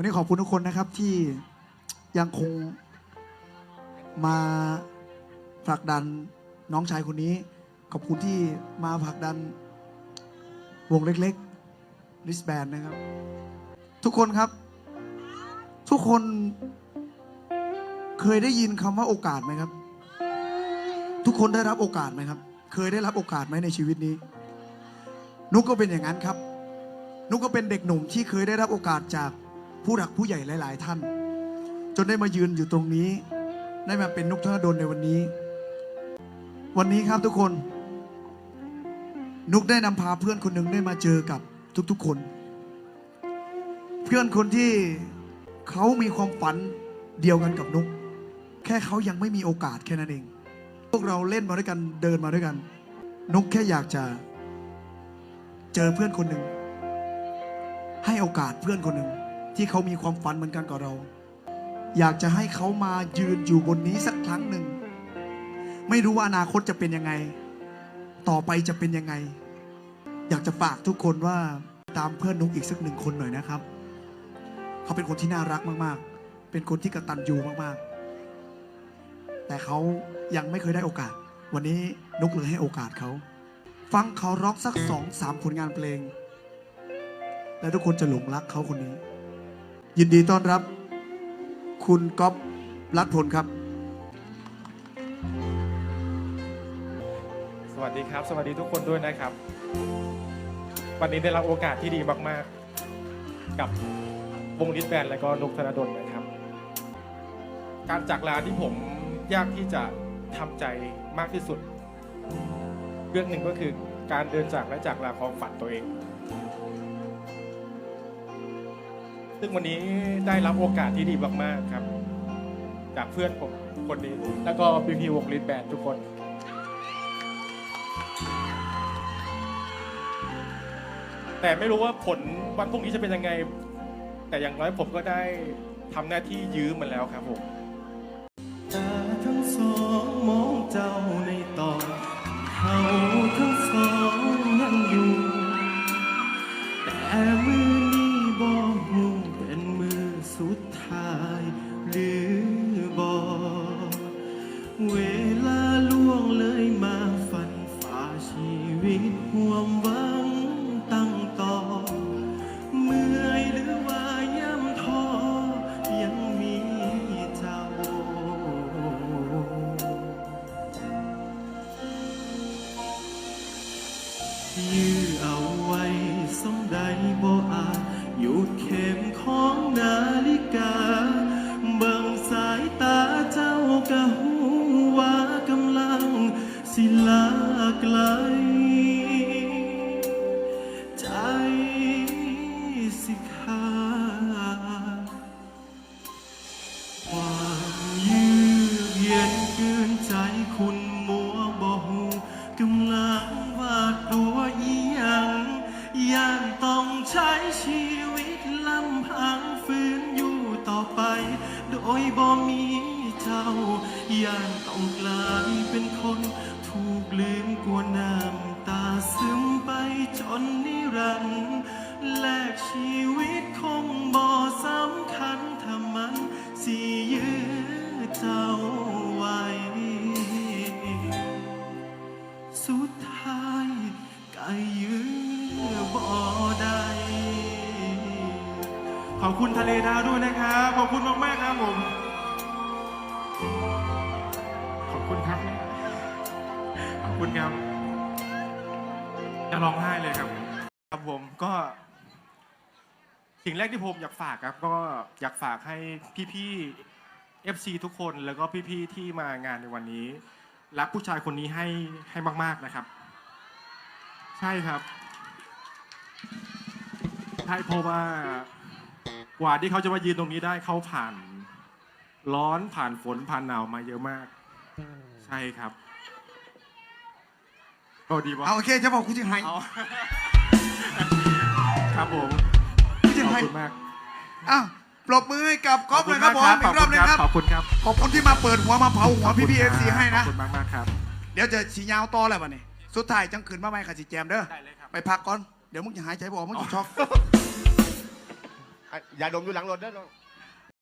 วันนี้ขอบคุณทุกคนนะครับที่ยังคงมาผลักดันน้องชายคนนี้ ขอบคุณที่มาผลักดันวงเล็กๆลิสแบนนะครับ ทุกคนครับ ทุกคนเคยได้ยินคำว่าโอกาสไหมครับ ทุกคนได้รับโอกาสไหมครับ เคยได้รับโอกาสไหมในชีวิตนี้ นุกก็เป็นอย่างนั้นครับ นุกก็เป็นเด็กหนุ่มที่เคยได้รับโอกาสจาก ผู้หลักผู้ใหญ่หลาย ๆ ท่าน จนได้มายืนอยู่ตรงนี้ ได้มาเป็นนุกธนดลในวันนี้ วันนี้ครับทุกคน นุกได้นำพาเพื่อนคนหนึ่งได้มาเจอกับทุก ๆ คน เพื่อนคนที่เขามีความฝันเดียวกันกับนุก แค่เขายังไม่มีโอกาสแค่นั้นเอง พวกเราเล่นมาด้วยกันเดินมาด้วยกัน นุกแค่อยากจะ เจอเพื่อนคนหนึ่งให้โอกาสเพื่อนคนหนึ่ง ที่เขามีความฝันเหมือนกันกับเรา อยากจะให้เขามายืนอยู่บนนี้สักครั้งหนึ่ง ไม่รู้ว่าอนาคตจะเป็นยังไง ต่อไปจะเป็นยังไง อยากจะฝากทุกคนว่าตามเพื่อนนุกอีกสักหนึ่งคนหน่อยนะครับ เขาเป็นคนที่น่ารักมากๆ เป็นคนที่กระตันยูมากๆ แต่เขายังไม่เคยได้โอกาส วันนี้นุกเลยให้โอกาสเขา ฟังเขาร็อกสักสองสามผลงานเพลง และทุกคนจะหลงรักเขาคนนี้ ยินดีต้อนรับ คุณก๊อฟรัฐพลครับ สวัสดีครับ สวัสดีทุกคนด้วยนะครับ วันนี้ได้รับโอกาสที่ดีมากๆ กับวงลิทแบนและก็นุกธนดลนะครับ การจากลาที่ผมยากที่จะทำใจมากที่สุด เรื่องหนึ่งก็คือการเดินจากและจากลาความฝันตัวเอง ซึ่งวันนี้ได้รับโอกาสที่ดีมากๆครับ จากเพื่อนผมคนนี้ แล้วก็พี่พีวงลิทแบนทุกคน แต่ไม่รู้ว่าผลวันพรุ่งนี้จะเป็นยังไง แต่อย่างน้อยผมก็ได้ทำหน้าที่ยื้อมันแล้วครับผม สุดท้ายหรือ ใช้ชีวิตลำพังฝืนอยู่ต่อไป โดยบ่มีเจ้าย่านต้องกลายเป็นคน อบคุณทะเลดาวด้วยนะครับขอบคุณมากๆครับผมขอบคุณครับขอบคุณครับจะร้องไห้เลยครับ ครับผมก็สิ่งแรกที่ผมอยากฝากครับ ก็อยากฝากให้พี่ๆ FC ทุกคนแล้วก็พี่ๆที่มางานในวันนี้ รักผู้ชายคนนี้ให้ให้มาก ๆนะครับ ใช่ครับใช่เพราะว่า กว่าที่เขาจะมายืนตรงนี้ได้เขาผ่าน ร้อนผ่านฝนผ่านหนาวมาเยอะมาก ใช่ครับก็ดีวะเอาโอเคจะบอกคุณจิงไฮเอา ครับผมคุณจิงขอบไฮคุณมากอ้าวปรบมือให้กับก๊อฟเลยครับผมอีกรอบหนึงครับ ขอบคุณครับขอบคุณที่มาเปิดหัวมาเผาหัวพี่พีเอฟซีให้นะ ขอบคุณมากมากๆครับ เดี๋ยวจะสียาวต่อแล้ววันนี้ สุดท้ายจังขืนมาไหมขัดสีแจมเด้อ ได้เลยครับ ไปพักก่อน เดี๋ยวมึงจะหายใจบออกมึงจะช็อก อะอย่าดมอยู่หลังรถเด้อน้อง